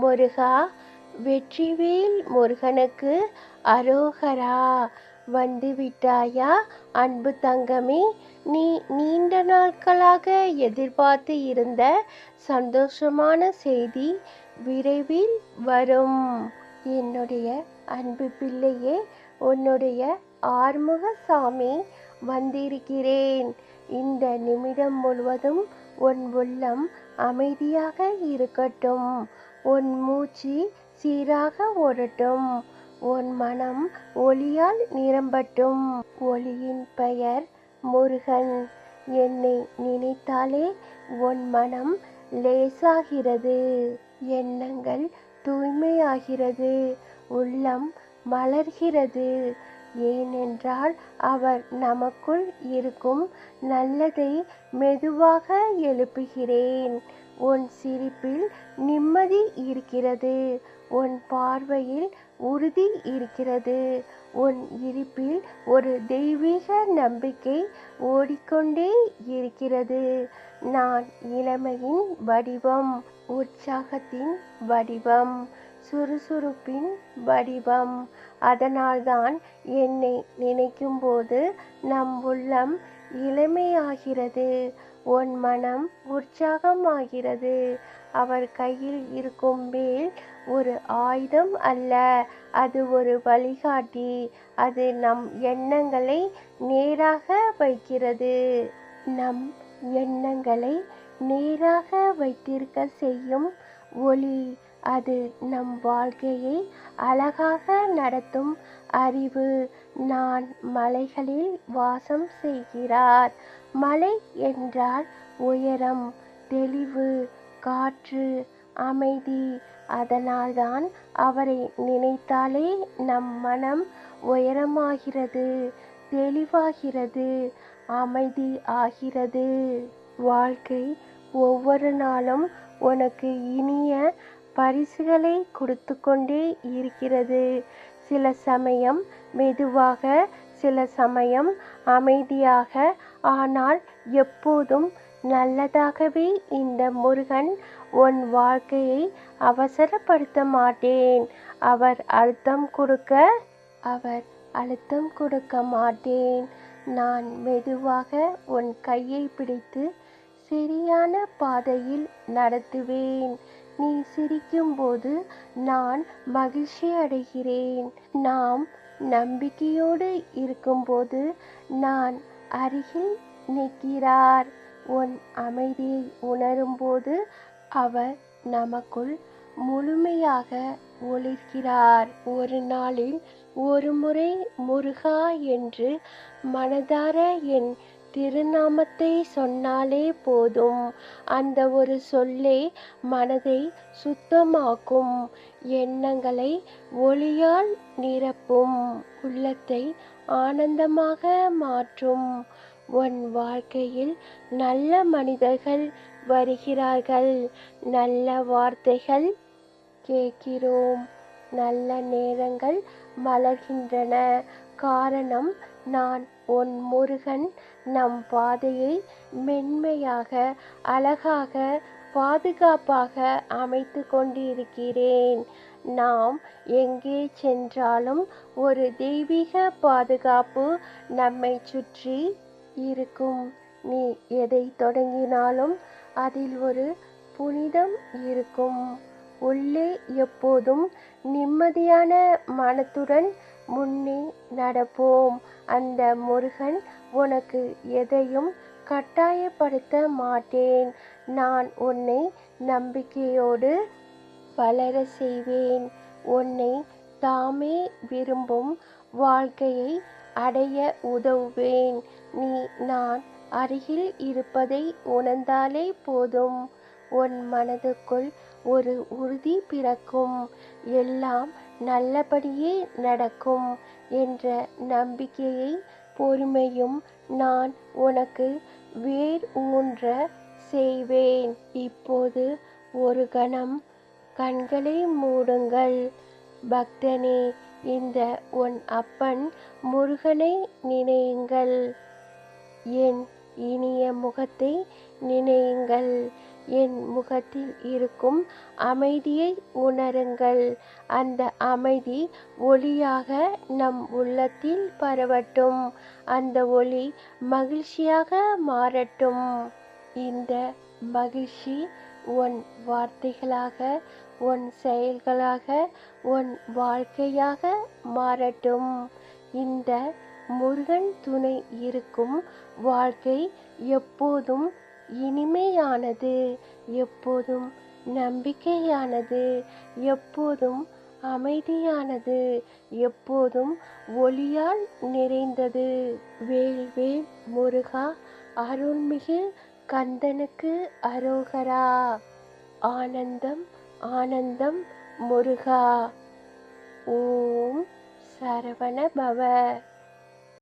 முருகா வெற்றிவேல் முருகனுக்கு அரோகரா. வந்து விட்டாயா அன்பு தங்கமே நீ நீண்ட நாட்களாக எதிர்பார்த்து இருந்த சந்தோஷமான செய்தி விரைவில் வரும். என்னுடைய அன்பு பிள்ளையே உன்னுடைய ஆறுமுக சாமி வந்திருக்கிறேன். இந்த நிமிடம் முழுவதும் உன் உள்ளம் அமைதியாக இருக்கட்டும். உன் மூச்சு சீராக ஓடட்டும். உன் மனம் ஒளியால் நிரம்பட்டும். ஒளியின் பெயர் முருகன். என்னை நினைத்தாலே உன் மனம் லேசாகிறது. எண்ணங்கள் தூய்மையாகிறது. உள்ளம் மலர்கிறது. ஏனென்றால் அவர் நமக்குள் இருக்கும் நல்லதை மெதுவாக எழுப்புகிறேன். உன் சிரிப்பில் நிம்மதி இருக்கிறது. உன் பார்வையில் உறுதி இருக்கிறது. உன் இருப்பில் ஒரு தெய்வீக நம்பிக்கை ஓடிக்கொண்டே இருக்கிறது. நான் இளமையின் வடிவம் உற்சாகத்தின் வடிவம் சுறுசுறுப்பின் வடிவம். அதனால்தான் என்னை நினைக்கும்போது நம் உள்ளம் இளமையாகிறது. உன் மனம் உற்சாகமாகிறது. அவர் கையில் இருக்கும் வேல் ஒரு ஆயுதம் அல்ல அது ஒரு வழிகாட்டி. அது நம் எண்ணங்களை நேராக வைக்கிறது. நம் எண்ணங்களை நேராக வைத்திருக்க செய்யும் ஒளி அது நம் வாழ்க்கையை அழகாக நடத்தும் அறிவு. நான் மலைகளில் வாசம் செய்கிறார். மலை என்றால் உயரம் தெளிவு காற்று அமைதி. அதனால்தான் அவரை நினைத்தாலே நம் மனம் உயரமாகிறது தெளிவாகிறது அமைதி ஆகிறது. வாழ்க்கை ஒவ்வொரு நாளும் உனக்கு இனிய பரிசுகளை கொடுத்து கொண்டே இருக்கிறது. சில சமயம் மெதுவாக சில சமயம் அமைதியாக. ஆனால் எப்போதும் நல்லதாகவே இந்த முருகன் உன் வாழ்க்கையை அவசரப்படுத்த மாட்டேன். அவர் அழுத்தம் கொடுக்க அவர் அழுத்தம் கொடுக்க மாட்டேன். நான் மெதுவாக உன் கையை பிடித்து சரியான பாதையில் நடத்துவேன். சிரிக்கும்போது நான் மகிழ்ச்சி அடைகிறேன். நாம் நம்பிக்கையோடு இருக்கும்போது நான் அருகில் நிற்கிறார். உன் அமைதியை உணரும்போது அவர் நமக்குள் முழுமையாக ஒளிர்கிறார். ஒரு நாளில் ஒரு முறை முருகா என்று மனதார என் திருநாமத்தை சொன்னாலே போதும். அந்த ஒரு சொல்லே மனதை சுத்தமாக்கும். எண்ணங்களை ஒளியால் நிரப்பும். உள்ளத்தை ஆனந்தமாக மாற்றும். உன் வாழ்க்கையில் நல்ல மனிதர்கள் வருகிறார்கள். நல்ல வார்த்தைகள் கேட்கிறோம். நல்ல நேரங்கள் மலர்கின்றன. காரணம் நான் உன் முருகன் நம் பாதையை மென்மையாக அழகாக பாதுகாப்பாக அமைத்து கொண்டிருக்கிறேன். நாம் எங்கே சென்றாலும் ஒரு தெய்வீக பாதுகாப்பு நம்மை சுற்றி இருக்கும். நீ எதை தொடங்கினாலும் அதில் ஒரு புனிதம் இருக்கும். உள்ளே எப்போதும் நிம்மதியான மனத்துடன் முன்னே நடப்போம். அந்த முருகன் உனக்கு எதையும் கட்டாயப்படுத்த மாட்டேன். நான் உன்னை நம்பிக்கையோடு வளர செய்வேன். உன்னை தாமே விரும்பும் வாழ்க்கையை அடைய உதவுவேன். நீ நான் அருகில் இருப்பதை உணர்ந்தாலே போதும். உன் மனதுக்குள் ஒரு உறுதி பிறக்கும். எல்லாம் நல்லபடியே நடக்கும் என்ற நம்பிக்கையை பொறுமையும் நான் உனக்கு வேர் ஊன்ற செய்வேன். இப்போது ஒரு கணம் கண்களை மூடுங்கள். பக்தனே இந்த உன் அப்பன் முருகனை நினையுங்கள். என் இனிய முகத்தை நினையுங்கள். என் முகத்தில் இருக்கும் அமைதியை உணருங்கள். அந்த அமைதி ஒளியாக நம் உள்ளத்தில் பரவட்டும். அந்த ஒளி மகிழ்ச்சியாக மாறட்டும். இந்த மகிழ்ச்சி உன் வார்த்தைகளாக உன் செயல்களாக உன் வாழ்க்கையாக மாறட்டும். இந்த முருகன் துணை இருக்கும் வாழ்க்கை எப்போதும் இனிமையானது எப்போதும் நம்பிக்கையானது எப்போதும் அமைதியானது எப்போதும் ஒளியால் நிறைந்தது. வேல்வேல் முருகா அருள்மிகு கந்தனுக்கு அரோகரா. ஆனந்தம் ஆனந்தம் முருகா. ஓம் சரவண பவ.